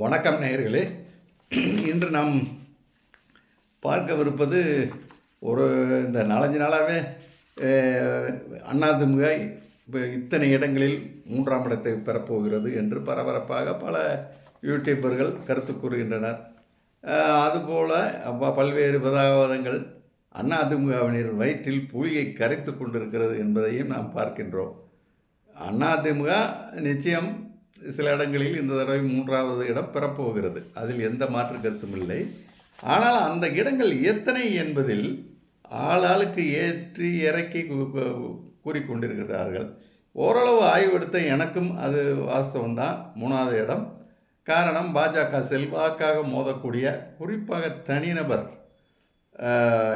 வணக்கம் நேயர்களே. இன்று நாம் பார்க்கவிருப்பது ஒரு இந்த நாலஞ்சு நாளாகவே அண்ணாதிமுக இப்போ இத்தனை இடங்களில் மூன்றாம் இடத்தை பெறப்போகிறது என்று பரபரப்பாக பல யூடியூபர்கள் கருத்து கூறுகின்றனர். அதுபோல் பல்வேறு பதாகவாதங்கள் அதிமுகவினர் வயிற்றில் புலியை கரைத்து கொண்டிருக்கிறது என்பதையும் நாம் பார்க்கின்றோம். அதிமுக நிச்சயம் சில இடங்களில் இந்த தடவை மூன்றாவது இடம் பெறப்போகிறது. அதில் எந்த மாற்று கருத்தும் இல்லை. ஆனால் அந்த இடங்கள் எத்தனை என்பதில் ஆளாளுக்கு ஏற்றி இறக்கி கூறிக்கொண்டிருக்கிறார்கள். ஓரளவு ஆய்வெடுத்த எனக்கும் அது வாஸ்தவம்தான். மூணாவது இடம். காரணம் பாஜக செல்வாக்காக மோதக்கூடிய குறிப்பாக தனிநபர்.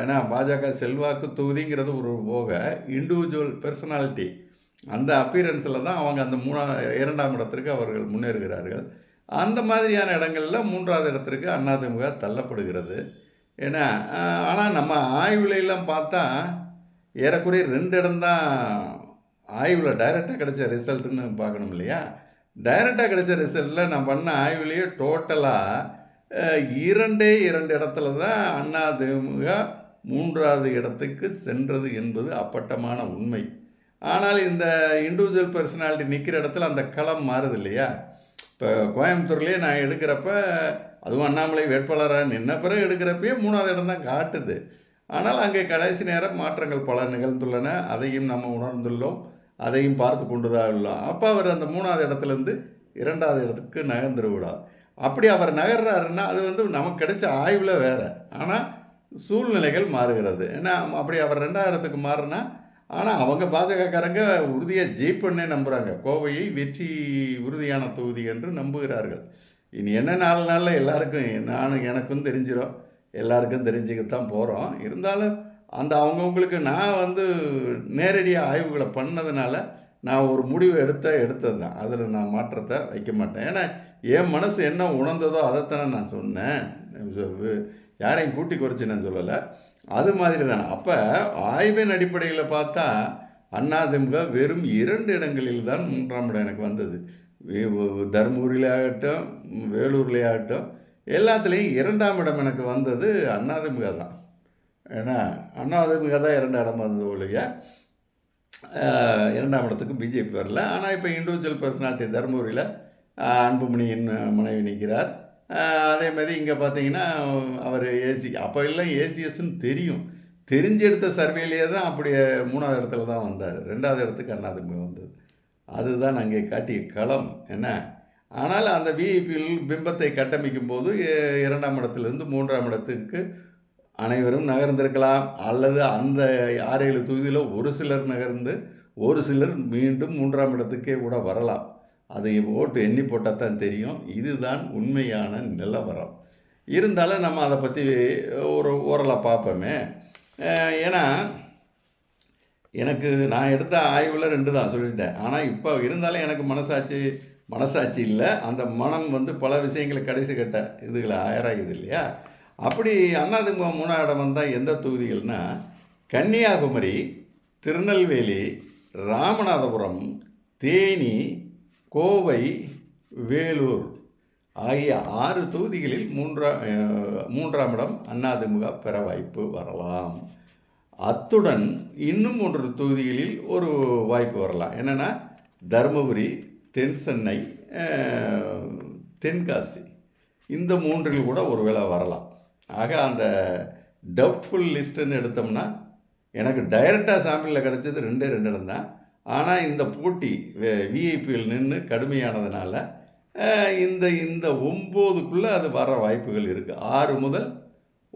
ஏன்னா பாஜக செல்வாக்கு தொகுதிங்கிறது ஒரு போக இண்டிவிஜுவல் பர்சனாலிட்டி அந்த அப்பீரன்ஸில் தான் அவங்க அந்த மூணா இரண்டாம் இடத்திற்கு அவர்கள் முன்னேறுகிறார்கள். அந்த மாதிரியான இடங்களில் மூன்றாவது இடத்திற்கு அதிமுக தள்ளப்படுகிறது. ஏன்னா ஆனால் நம்ம ஆய்வுலையெல்லாம் பார்த்தா ஏறக்குறைய ரெண்டு இடம்தான் ஆய்வில் டைரெக்டாக கிடைச்ச ரிசல்ட்டுன்னு பார்க்கணும் இல்லையா? டைரெக்டாக கிடைச்ச ரிசல்ட்டில் நான் பண்ண ஆய்வுலேயே டோட்டலாக இரண்டே இரண்டு இடத்துல தான் அதிமுக மூன்றாவது இடத்துக்கு சென்றது என்பது அப்பட்டமான உண்மை. ஆனால் இந்த இண்டிவிஜுவல் பர்சனாலிட்டி நிற்கிற இடத்துல அந்த களம் மாறுது இல்லையா இப்போ கோயம்புத்தூர்லேயே நான் எடுக்கிறப்ப அதுவும் அண்ணாமலை வேட்பாளராக நின்ன பிறகு எடுக்கிறப்பயே மூணாவது இடம் தான் காட்டுது. ஆனால் அங்கே கடைசி நேரம் மாற்றங்கள் பல நிகழ்ந்துள்ளன. அதையும் நம்ம உணர்ந்துள்ளோம். அதையும் பார்த்து கொண்டு தான் உள்ளோம். அப்போ அவர் அந்த மூணாவது இடத்துலேருந்து இரண்டாவது இடத்துக்கு நகர்ந்துருவிடார் அப்படி அவர் நகர்றாருன்னா அது வந்து நமக்கு கிடைச்ச ஆய்வில் வேறு. ஆனால் சூழ்நிலைகள் மாறுகிறது. ஏன்னா அப்படி அவர் ரெண்டாவது இடத்துக்கு மாறினா ஆனால் அவங்க பாஜகக்காரங்க உறுதியாக ஜெயிப்பண்ணே நம்புகிறாங்க கோவையை வெற்றி உறுதியான தொகுதி என்று நம்புகிறார்கள். இனி என்ன நாலு நாளில் எல்லாருக்கும் நானும் எனக்கும் தெரிஞ்சிடும் எல்லாருக்கும் தெரிஞ்சுக்கத்தான் போகிறோம் இருந்தாலும் அந்த அவங்கவுங்களுக்கு நான் வந்து நேரடியாக ஆய்வுகளை பண்ணதுனால நான் ஒரு முடிவு எடுத்த எடுத்தது தான். அதில் நான் மாற்றத்தை வைக்க மாட்டேன். ஏன்னா என் மனசு என்ன உணர்ந்ததோ அதைத்தானே நான் சொன்னேன். யாரையும் கூட்டி குறைச்சி நான் சொல்லலை. அது மாதிரி தான் அப்போ ஆய்வின் அடிப்படையில் பார்த்தா அதிமுக வெறும் இரண்டு இடங்களில் தான் மூன்றாம் இடம் எனக்கு வந்தது. தருமபுரியிலே ஆகட்டும் வேலூர்லேயே ஆகட்டும் எல்லாத்துலேயும் இரண்டாம் இடம் எனக்கு வந்தது அதிமுக தான். ஏன்னா அதிமுக தான் இரண்டாம் இடம் வந்தது ஒழிய இரண்டாம் இடத்துக்கு பிஜேபி வரல. ஆனால் இப்போ இண்டிவிஜுவல் பர்சனாலிட்டி தருமபுரியில் அன்புமணியின் மனைவி நிற்கிறார் அதே மாதிரி இங்கே பார்த்தீங்கன்னா அவர் ஏசி அப்போ எல்லாம் ஏசிஎஸ்ன்னு தெரியும். தெரிஞ்சு எடுத்த சர்வேலேயே தான் அப்படியே மூணாவது இடத்துல தான் வந்தார். ரெண்டாவது இடத்துக்கு அண்ணாதுமே வந்தது. அதுதான் அங்கே காட்டிய களம். என்ன? ஆனால் அந்த விஐபியில் பிம்பத்தை கட்டமைக்கும் போது இரண்டாம் இடத்துலேருந்து மூன்றாம் இடத்துக்கு அனைவரும் நகர்ந்திருக்கலாம். அல்லது அந்த ஆறு ஏழு தொகுதியில் ஒரு சிலர் நகர்ந்து ஒரு சிலர் மீண்டும் மூன்றாம் இடத்துக்கே கூட வரலாம். அதை ஓட்டு எண்ணி போட்டால் தான் தெரியும். இதுதான் உண்மையான நிலவரம். இருந்தாலும் நம்ம அதை பற்றி ஒரு ஓரலாக பார்ப்போமே. ஏன்னா எனக்கு நான் எடுத்த ஆய்வில் ரெண்டு தான் சொல்லிட்டேன். ஆனால் இப்போ இருந்தாலும் எனக்கு மனசாட்சி மனசாட்சி இல்லை. அந்த மனம் வந்து பல விஷயங்களை கடைசி கட்ட இதுகளை ஆயராகுது இல்லையா? அப்படி அண்ணாதிமுக மூணாவது இடம் வந்தால் எந்த தொகுதிகள்னா கன்னியாகுமரி திருநெல்வேலி ராமநாதபுரம் தேனி கோவை வேலூர் ஆகிய ஆறு தொகுதிகளில் மூன்றாம் மூன்றாம் இடம் அதிமுக பெற வாய்ப்பு வரலாம். அத்துடன் இன்னும் மூன்று தொகுதிகளில் ஒரு வாய்ப்பு வரலாம். என்னென்னா தருமபுரி தென் சென்னை தென்காசி. இந்த மூன்றில் கூட ஒருவேளை வரலாம். ஆக அந்த டவுட்ஃபுல் லிஸ்ட்டுன்னு எடுத்தோம்னா எனக்கு டைரெக்டாக சாம்பிளில் கிடச்சது ரெண்டே ரெண்டு இடம் தான். ஆனால் இந்த போட்டி விஐபியில் நின்று கடுமையானதுனால இந்த இந்த ஒம்போதுக்குள்ளே அது வர வாய்ப்புகள் இருக்குது ஆறு முதல்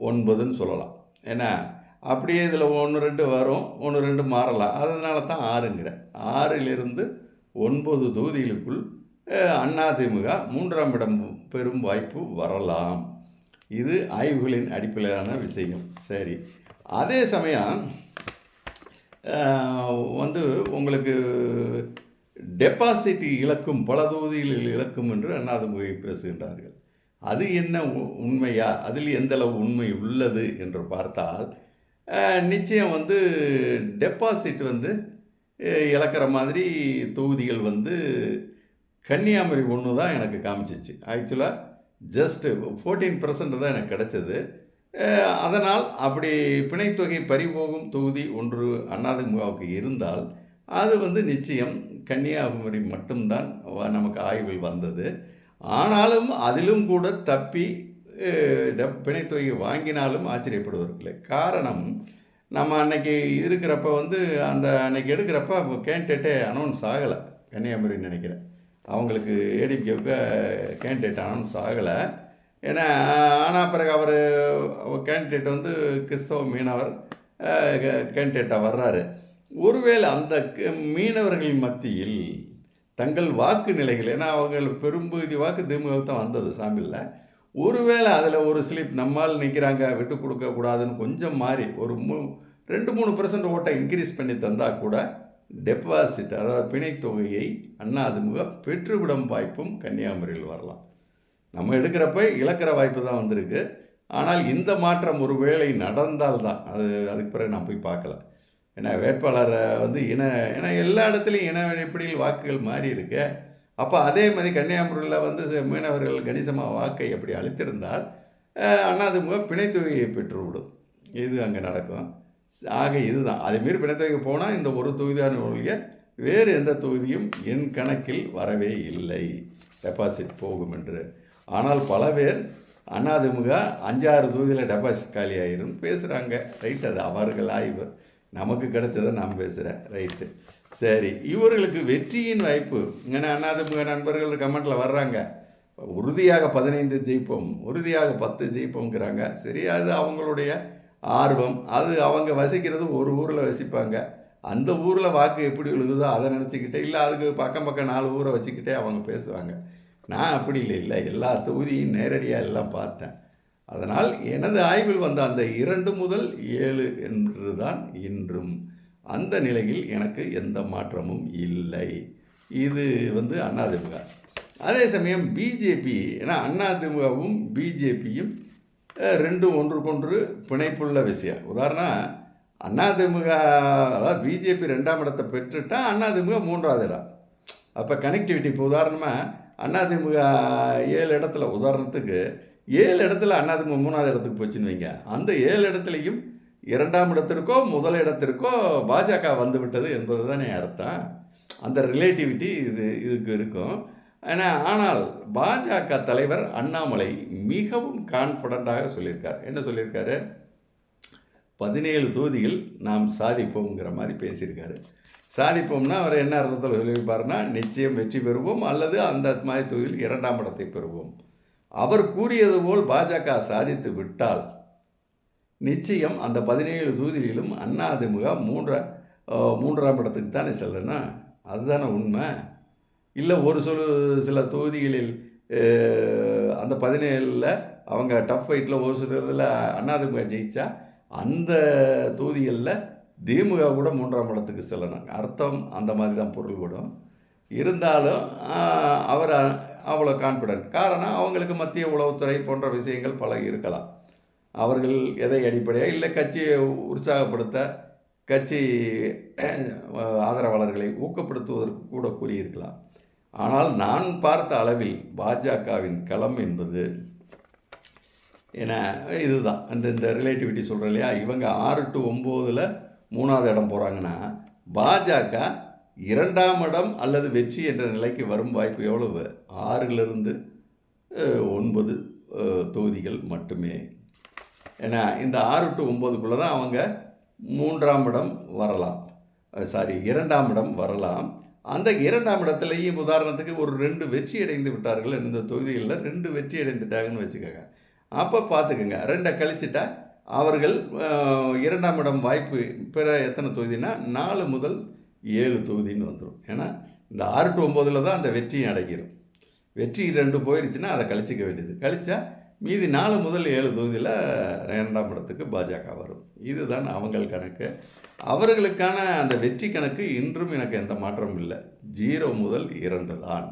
ஒன்பதுன்னு சொல்லலாம். ஏன்னா அப்படியே இதில் ஒன்று ரெண்டு வரும் ஒன்று ரெண்டு மாறலாம். அதனால தான் ஆறுங்கிறேன் ஆறிலிருந்து ஒன்பது தொகுதிகளுக்குள் அதிமுக மூன்றாம் இடம் பெறும் வாய்ப்பு வரலாம். இது ஆய்வுகளின் அடிப்படையிலான விஷயம். சரி. அதே சமயம் வந்து உங்களுக்கு டெபாசிட் இழக்கும் பல தொகுதிகளில் இழக்கும் என்று அண்ணாதுமுகை பேசுகின்றார்கள். அது என்ன உ- உண்மையா? அதில் எந்தளவு உண்மை உள்ளது என்று பார்த்தால் நிச்சயம் வந்து டெபாசிட் வந்து இழக்கிற மாதிரி தொகுதிகள் வந்து கன்னியாகுமரி ஒன்று தான் எனக்கு காமிச்சிச்சு. ஆக்சுவலாக ஜஸ்ட்டு ஃபோர்டீன் பர்சன்ட் தான் எனக்கு கிடச்சிது. அதனால் அப்படி பிணைத்தொகை பறிபோகும் தொகுதி ஒன்று அதிமுகவுக்கு இருந்தால் அது வந்து நிச்சயம் கன்னியாகுமரி மட்டும்தான் வ- நமக்கு ஆய்வில் வந்தது. ஆனாலும் அதிலும் கூட தப்பி டப்- பிணைத்தொகை வாங்கினாலும் ஆச்சரியப்படுவதில்லை காரணம் நம்ம அன்னைக்கு இருக்கிறப்ப வந்து அந்த அன்னைக்கு எடுக்கிறப்ப கேண்டிடேட்டே அனௌன்ஸ் ஆகலை கன்னியாகுமரி நினைக்கிறேன். அவங்களுக்கு ஏடிபிக்கு கேண்டிடேட் அனௌன்ஸ் ஆகலை. ஏன்னா ஆனால் பிறகு அவர் கேண்டிடேட் வந்து கிறிஸ்தவ மீனவர் கேண்டிடேட்டாக வர்றாரு. ஒருவேளை அந்த க- மீனவர்கள் மத்தியில் தங்கள் வாக்கு நிலைகள் ஏன்னா அவர்கள் பெரும்பகுதி வாக்கு திமுக தான் வந்தது சாமியில் ஒருவேளை அதில் ஒரு ஸ்லிப் நம்மால் நிற்கிறாங்க விட்டு கொடுக்கக்கூடாதுன்னு கொஞ்சம் மாறி ஒரு மூ ரெண்டு மூணு பர்சன்ட் ஓட்டை இன்க்ரீஸ் பண்ணி தந்தால் கூட டெபாசிட் அதாவது பிணைத்தொகையை அதிமுக பெற்றுவிடும் வாய்ப்பும் கன்னியாகுமரியில் வரலாம். நம்ம எடுக்கிறப்ப இழக்கிற வாய்ப்பு தான் வந்திருக்கு. ஆனால் இந்த மாற்றம் ஒருவேளை நடந்தால் தான். அது அதுக்கு பிறகு நான் போய் பார்க்கல ஏன்னா வேட்பாளரை வந்து இன ஏன்னா எல்லா இடத்துலையும் இன அடிப்படையில் வாக்குகள் மாறி இருக்கு. அப்போ அதே மாதிரி கன்னியாகுமரியில் வந்து மீனவர்கள் கணிசமாக வாக்கை அப்படி அளித்திருந்தால் அஹ், அதிமுக பிணைத்தொகையை பெற்றுவிடும். இது அங்கே நடக்கும். ஆக இதுதான். அதேமாரி பிணைத்தொகை போனால் இந்த ஒரு தொகுதியான ஒழிய வேறு எந்த தொகுதியும் என் கணக்கில் வரவே இல்லை. டெபாசிட் போகும் என்று. ஆனால் பல பேர் அண்ணாதிமுக அஞ்சாறு தொகுதியில் டெபாசிட் காலி ஆயிரும் பேசுகிறாங்க ரைட் அது அவர்கள் ஆய்வு. நமக்கு கிடைச்சதை நான் பேசுகிறேன் ரைட்டு சரி இவர்களுக்கு வெற்றியின் வாய்ப்பு. இங்கே அண்ணாதிமுக நண்பர்கள் கமெண்ட்டில் வர்றாங்க. உறுதியாக பதினைந்து ஜெயிப்போம் உறுதியாக பத்து ஜெயிப்போங்கிறாங்க சரி அது அவங்களுடைய ஆர்வம். அது அவங்க வசிக்கிறது ஒரு ஊரில் வசிப்பாங்க. அந்த ஊரில் வாக்கு எப்படி விழுகுதோ அதை நினச்சிக்கிட்டு இல்லை அதுக்கு பக்கம் பக்கம் நாலு ஊரை வச்சுக்கிட்டே அவங்க பேசுவாங்க. நான் அப்படி இல்லை இல்லை. எல்லா தொகுதியும் நேரடியாக எல்லாம் பார்த்தேன். அதனால் எனது ஆய்வில் வந்த அந்த இரண்டு முதல் ஏழு என்று தான் இன்றும். அந்த நிலையில் எனக்கு எந்த மாற்றமும் இல்லை. இது வந்து அதிமுக அதே சமயம் பிஜேபி ஏன்னா அதிமுகவும் பிஜேபியும் ரெண்டும் ஒன்றுக்கொன்று பிணைப்புள்ள விஷயம் உதாரணம் அதிமுக அதாவது பிஜேபி ரெண்டாம் இடத்தை பெற்றுட்டால் அதிமுக மூன்றாவது இடம். அப்போ கனெக்டிவிட்டி இப்போ உதாரணமாக அதிமுக ஏழு இடத்துல உதாரணத்துக்கு ஏழு இடத்துல அதிமுக மூணாவது இடத்துக்கு போச்சுன்னு வைங்க. அந்த ஏழு இடத்துலையும் இரண்டாம் இடத்திற்கோ முதல் இடத்திற்கோ பாஜக வந்து விட்டது என்பது தானே அர்த்தம். அந்த ரிலேட்டிவிட்டி இது இதுக்கு இருக்கும். ஏன்னா ஆனால் பாஜக தலைவர் அண்ணாமலை மிகவும் கான்ஃபிடண்ட்டாக சொல்லியிருக்கார். என்ன சொல்லியிருக்காரு? பதினேழு தொகுதியில் நாம் சாதிப்போங்கிற மாதிரி பேசியிருக்காரு. சாதிப்போம்னா அவர் என்ன அர்த்தத்தில் சொல்லியிருப்பாருன்னா நிச்சயம் வெற்றி பெறுவோம் அல்லது அந்த மாதிரி தொகுதியில் இரண்டாம் இடத்தை பெறுவோம். அவர் கூறியது போல் பாஜக சாதித்து விட்டால் நிச்சயம் அந்த பதினேழு தொகுதிகளிலும் அதிமுக மூன்ற மூன்றாம் இடத்துக்கு தானே செல்லணும் அதுதானே உண்மை? இல்லை ஒரு சொல் சில தொகுதிகளில் அந்த பதினேழில் அவங்க டஃப் ஃபைட்டில் ஒரு சில இதில் அதிமுக ஜெயிச்சா அந்த தொகுதிகளில் திமுக கூட மூன்றாம் இடத்துக்கு செல்லணும் அர்த்தம் அந்த மாதிரி தான் பொருள் கூடும். இருந்தாலும் அவர் அவ்வளோ கான்ஃபிடென்ட் காரணம் அவங்களுக்கு மத்திய உளவுத்துறை போன்ற விஷயங்கள் பல இருக்கலாம். அவர்கள் எதை அடிப்படையாக இல்லை கட்சியை உற்சாகப்படுத்த கட்சி ஆதரவாளர்களை ஊக்கப்படுத்துவதற்கு கூட கூறியிருக்கலாம். ஆனால் நான் பார்த்த அளவில் பாஜகவின் களம் என்பது ஏன்னா இதுதான். அந்த இந்த ரிலேட்டிவிட்டி சொல்கிறேன் இல்லையா? இவங்க ஆறு டு ஒம்போதில் மூணாவது இடம் போகிறாங்கன்னா பாஜக இரண்டாம் இடம் அல்லது வெற்றி என்ற நிலைக்கு வரும் வாய்ப்பு எவ்வளவு? ஆறிலிருந்து ஒன்பது தொகுதிகள் மட்டுமே. ஏன்னா இந்த ஆறு டு ஒம்போதுக்குள்ளே தான் அவங்க மூன்றாம் இடம் வரலாம். சாரி இரண்டாம் இடம் வரலாம். அந்த இரண்டாம் இடத்துலையும் உதாரணத்துக்கு ஒரு ரெண்டு வெற்றி அடைந்து விட்டார்கள். இந்த தொகுதிகளில் ரெண்டு வெற்றி அடைந்துட்டாங்கன்னு வச்சுக்கோங்க. அப்போ பார்த்துக்குங்க ரெண்டை கழிச்சிட்டா அவர்கள் இரண்டாம் இடம் வாய்ப்பு பிற எத்தனை தொகுதினா நாலு முதல் ஏழு தொகுதின்னு வந்துடும் ஏன்னா இந்த ஆறு டு ஒம்போதில் தான் அந்த வெற்றியும் அடைக்கிறோம் வெற்றி ரெண்டு போயிருச்சுன்னா அதை கழிச்சிக்க வேண்டியது. கழிச்சா மீதி நாலு முதல் ஏழு தொகுதியில் இரண்டாம் இடத்துக்கு பாஜக வரும். இதுதான் அவங்கள் கணக்கு. அவர்களுக்கான அந்த வெற்றி கணக்கு இன்றும் எனக்கு எந்த மாற்றமும் இல்லை. ஜீரோ முதல் இரண்டு தான்.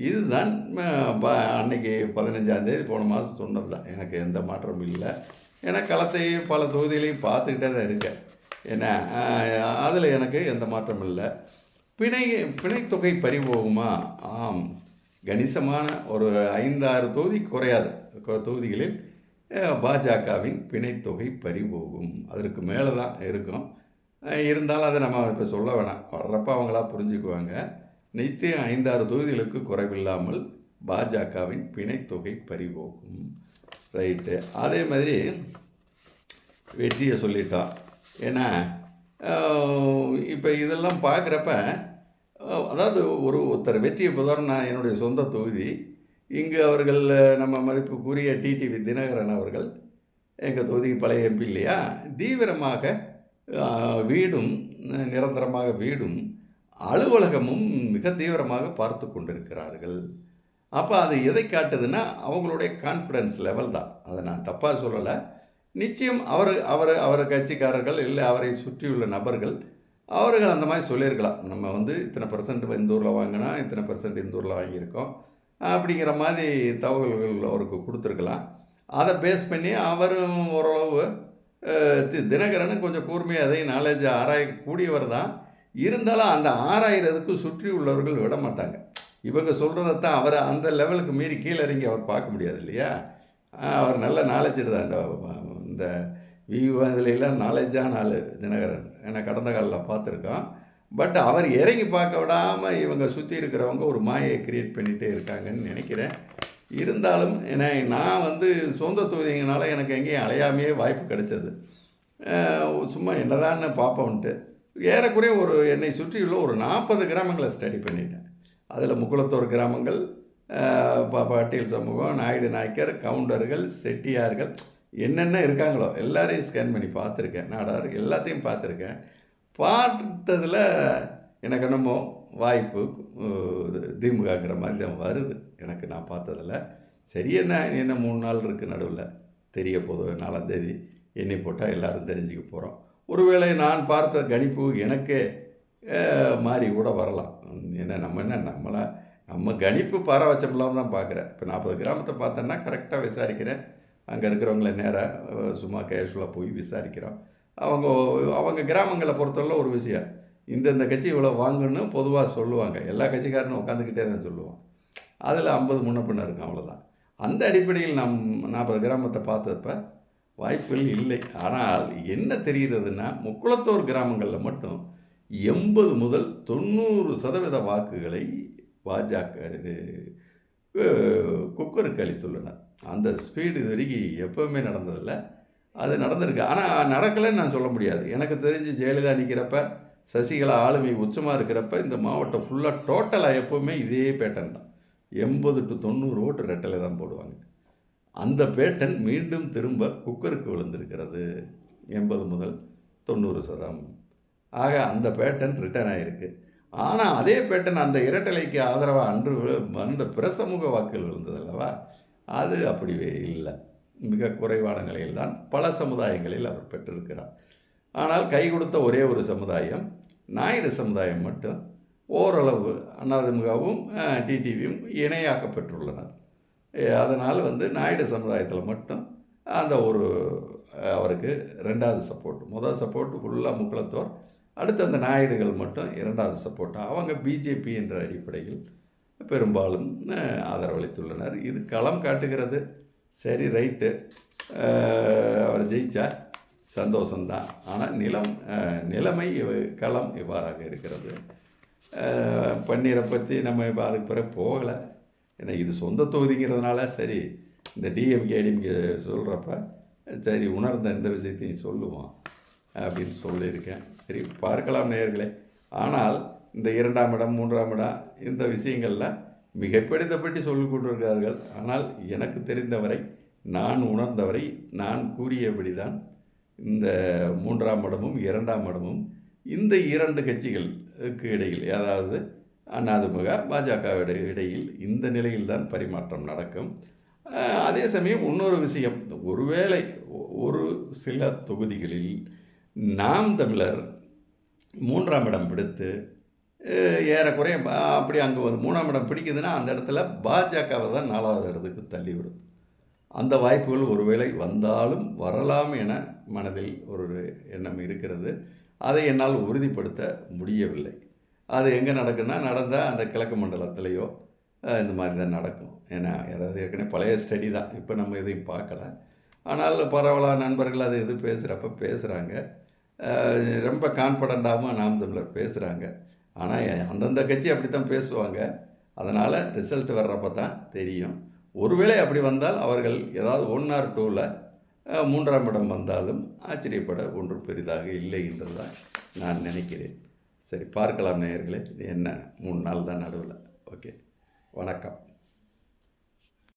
இதுதான் ப- அன்னைக்கு பதினஞ்சாந்தேதி போன மாதம் சொன்னது தான் எனக்கு எந்த மாற்றமும் இல்லை. ஏன்னா களத்தையும் பல தொகுதிகளையும் பார்த்துக்கிட்டே தான் இருக்கேன். ஏன்னா அதில் எனக்கு எந்த மாற்றமும் இல்லை. பிணை பிணைத்தொகை பறிபோகுமா? ஆம். கணிசமான ஒரு ஐந்தாறு தொகுதி குறையாது. தொகுதிகளில் பாஜகவின் பிணைத்தொகை பறிபோகும். அதற்கு மேலே தான் இருக்கும் இருந்தாலும் அதை நம்ம இப்போ சொல்ல வேணாம். வர்றப்போ அவங்களா புரிஞ்சுக்குவாங்க. நித்தியம் ஐந்தாறு தொகுதிகளுக்கு குறைவில்லாமல் பாஜகவின் பிணைத்தொகை பறிபோகும். ரைட்டு அதே மாதிரி வெற்றியை சொல்லிட்டான். ஏன்னா இப்போ இதெல்லாம் பார்க்குறப்ப அதாவது ஒரு ஒருத்தர் வெற்றியை புதர் நான் என்னுடைய சொந்த தொகுதி இங்கு அவர்கள் நம்ம மதிப்புக்குரிய டிடிவி தினகரன் அவர்கள் எங்கள் தொகுதிக்கு பழைய எம்பி இல்லையா தீவிரமாக வீடும் நிரந்தரமாக வீடும் அலுவலகமும் மிக தீவிரமாக பார்த்து கொண்டிருக்கிறார்கள். அப்போ அது எதை காட்டுதுன்னா அவங்களுடைய கான்ஃபிடன்ஸ் லெவல் தான். அதை நான் தப்பாக சொல்லலை. நிச்சயம் அவர் அவர் அவர் கட்சிக்காரர்கள் இல்லை அவரை சுற்றியுள்ள நபர்கள் அவர்கள் அந்த மாதிரி சொல்லியிருக்கலாம். நம்ம வந்து இத்தனை பர்சன்ட் இந்த ஊரில் வாங்கினா இத்தனை பர்சன்ட் இந்த ஊரில் வாங்கியிருக்கோம். அப்படிங்கிற மாதிரி தகவல்கள் அவருக்கு கொடுத்துருக்கலாம். அதை பேஸ் பண்ணி அவரும் ஓரளவு தி- தினகரனும் கொஞ்சம் கூர்மையாக அதையும் நாலேஜ் ஆராயக்கூடியவர் தான். இருந்தாலும் அந்த ஆராயிறதுக்கு சுற்றி உள்ளவர்கள் விட மாட்டாங்க இவங்க சொல்கிறதத்தான் அவரை அந்த லெவலுக்கு மீறி கீழே இறங்கி அவர் பார்க்க முடியாது இல்லையா அவர் நல்ல நாலேஜ் தான் இந்த இந்த விவாதிலாம் நாலேஜான ஆள் தினகரன். ஏன்னா கடந்த காலில் பார்த்துருக்கோம். பட் அவர் இறங்கி பார்க்க விடாமல் இவங்க சுற்றி இருக்கிறவங்க ஒரு மாயை கிரியேட் பண்ணிகிட்டே இருக்காங்கன்னு நினைக்கிறேன். இருந்தாலும் ஏன்னா நான் வந்து சொந்த தொகுதிங்கனால எனக்கு எங்கேயும் அலையாமையே வாய்ப்பு கிடைச்சது. சும்மா என்னதான்னு பார்ப்போன்ட்டு ஏறக்குறைய ஒரு என்னை சுற்றியுள்ள ஒரு நாற்பது கிராமங்களை ஸ்டடி பண்ணிட்டேன். அதில் முக்குளத்தோர் கிராமங்கள் பட்டியல் பாட்டியல் சமூகம் நாயுடு நாயக்கர் கவுண்டர்கள் செட்டியார்கள் என்னென்ன இருக்காங்களோ எல்லாரையும் ஸ்கேன் பண்ணி பார்த்துருக்கேன். நாடார் எல்லாத்தையும் பார்த்துருக்கேன். பார்த்ததில் எனக்கு என்னமோ வாய்ப்பு திமுகங்கிற மாதிரி தான் வருது. எனக்கு நான் பார்த்ததில் சரி என்ன என்ன மூணு நாள் இருக்குது நடுவில் தெரிய போதும் நாலாம் தேதி எண்ணி போட்டால் எல்லாரும் தெரிஞ்சுக்க போகிறோம் ஒருவேளை நான் பார்த்த கணிப்பு எனக்கே மாறி கூட வரலாம். என்ன நம்ம என்ன நம்மளை நம்ம கணிப்பு பாரபட்சம் தான் பார்க்குறேன். இப்போ நாற்பது கிராமத்தை பார்த்தேன்னா கரெக்டாக விசாரிக்கிறேன். அங்கே இருக்கிறவங்கள நேராக சும்மா கேஷுவலாக போய் விசாரிக்கிறோம். அவங்க அவங்க கிராமங்களை பொறுத்தவரை ஒரு விஷயம். இந்தந்த கட்சி இவ்வளோ வாங்குன்னு பொதுவாக சொல்லுவாங்க. எல்லா கட்சிக்காரனும் உட்காந்துக்கிட்டே தான் சொல்லுவான். அதில் ஐம்பது முன்ன பின்ன இருக்கும் அவ்வளோதான் அந்த அடிப்படையில் நம் நாற்பது கிராமத்தை பார்த்தப்ப வாய்ப்புகள் இல்லை. ஆனால் என்ன தெரிகிறதுனா முக்குளத்தூர் கிராமங்களில் மட்டும் எண்பது முதல் தொண்ணூறு சதவீத வாக்குகளை பாஜக இது குக்கருக்கு அளித்துள்ளனர். அந்த ஸ்பீடு இது வரைக்கும் எப்போவுமே நடந்ததில்லை. அது நடந்திருக்கு. ஆனால் நடக்கலைன்னு நான் சொல்ல முடியாது. எனக்கு தெரிஞ்சு ஜெயலலிதா நிற்கிறப்ப சசிகலா ஆளுமை உச்சமாக இருக்கிறப்ப இந்த மாவட்டம் ஃபுல்லாக டோட்டலாக எப்போவுமே இதே பேட்டன் தான். எண்பது டு தொண்ணூறு ஓட்டு ரெட்டலை தான் போடுவாங்க. அந்த பேட்டன் மீண்டும் திரும்ப குக்கருக்கு விழுந்திருக்கிறது. எண்பது முதல் தொண்ணூறு சதம். ஆக அந்த பேட்டன் ரிட்டர்ன் ஆகிருக்கு ஆனால் அதே பேட்டன் அந்த இரட்டலைக்கு ஆதரவாக அன்று வி- வந்த பிரசமுக வாக்குகள் விழுந்தது அல்லவா அது அப்படிவே இல்லை. மிக குறைவான நிலையில் தான் பல சமுதாயங்களில் அவர் பெற்றிருக்கிறார். ஆனால் கை கொடுத்த ஒரே ஒரு சமுதாயம் நாயுடு சமுதாயம் மட்டும் ஓரளவு அதிமுகவும் டிடிவியும் இணையாக பெற்றுள்ளனர். அதனால் வந்து நாயுடு சமுதாயத்தில் மட்டும் அந்த ஒரு அவருக்கு ரெண்டாவது சப்போர்ட். முதல் சப்போர்ட் ஃபுல்லாக முக்குளத்தோர் அடுத்து அந்த நாயுடுகள் மட்டும் இரண்டாவது சப்போர்ட். அவங்க பிஜேபி என்ற அடிப்படையில் பெரும்பாலும் ஆதரவளித்துள்ளனர். இது களம் காட்டுகிறது. சரி ரைட்டு. அவர் ஜெயிச்சா சந்தோஷம்தான். ஆனால் நிலம் நிலைமை களம் இவ்வாறாக இருக்கிறது. பன்னீரை பற்றி நம்ம இப்போ அதுக்கு பிறகு போகலை. ஏன்னா இது சொந்த தொகுதிங்கிறதுனால சரி இந்த டிஎம்கே டிஎம்கே சொல்கிறப்ப சரி உணர்ந்த இந்த விஷயத்தையும் சொல்லுவோம் அப்படின்னு சொல்லியிருக்கேன். சரி பார்க்கலாம் நேயர்களே. ஆனால் இந்த இரண்டாம் இடம் மூன்றாம் இடம் இந்த விஷயங்கள்லாம் மிகப்பிடித்தப்பட்டு சொல்லிக் கொண்டிருக்கிறார்கள். ஆனால் எனக்கு தெரிந்தவரை நான் உணர்ந்தவரை நான் கூறியபடி தான் இந்த மூன்றாம் இடமும் இரண்டாம் இடமும் இந்த இரண்டு கட்சிகளுக்கு இடையில் அதாவது அதிமுக பாஜகவிட இடையில் இந்த நிலையில்தான் பரிமாற்றம் நடக்கும். அதே சமயம் இன்னொரு விஷயம் ஒருவேளை ஒரு சில தொகுதிகளில் நாம் தமிழர் மூன்றாம் இடம் பிடித்து ஏறக்குறைய அப்படி அங்கே வந்து மூணாம் இடம் பிடிக்குதுன்னா அந்த இடத்துல பாஜகவை தான் நாலாவது இடத்துக்கு தள்ளிவிடும். அந்த வாய்ப்புகள் ஒருவேளை வந்தாலும் வரலாம் என மனதில் ஒரு எண்ணம் இருக்கிறது. அதை என்னால் உறுதிப்படுத்த முடியவில்லை. அது எங்கே நடக்குன்னா நடந்தால் அந்த கிழக்கு மண்டலத்திலையோ இந்த மாதிரி தான் நடக்கும். ஏன்னா யாராவது ஏற்கனவே பழைய ஸ்டடி தான். இப்போ நம்ம எதையும் பார்க்கல. ஆனால் பரவலாக நண்பர்கள் அது இது பேசுகிறப்ப பேசுகிறாங்க ரொம்ப கான்ஃபிடண்ட்டாகவும் நாம் தமிழர் பேசுகிறாங்க ஆனால் அந்தந்த கட்சி அப்படி தான் பேசுவாங்க. அதனால் ரிசல்ட் வர்றப்ப தான் தெரியும். ஒருவேளை அப்படி வந்தால் அவர்கள் ஏதாவது ஒன் ஆர் டூவில் மூன்றாம் இடம் வந்தாலும் ஆச்சரியப்பட ஒன்று பெரிதாக இல்லை என்று தான் நான் நினைக்கிறேன். சரி பார்க்கலாம் நேயர்களே. என்ன? மூணு நாள் தான் நடுவில். ஓகே. வணக்கம்.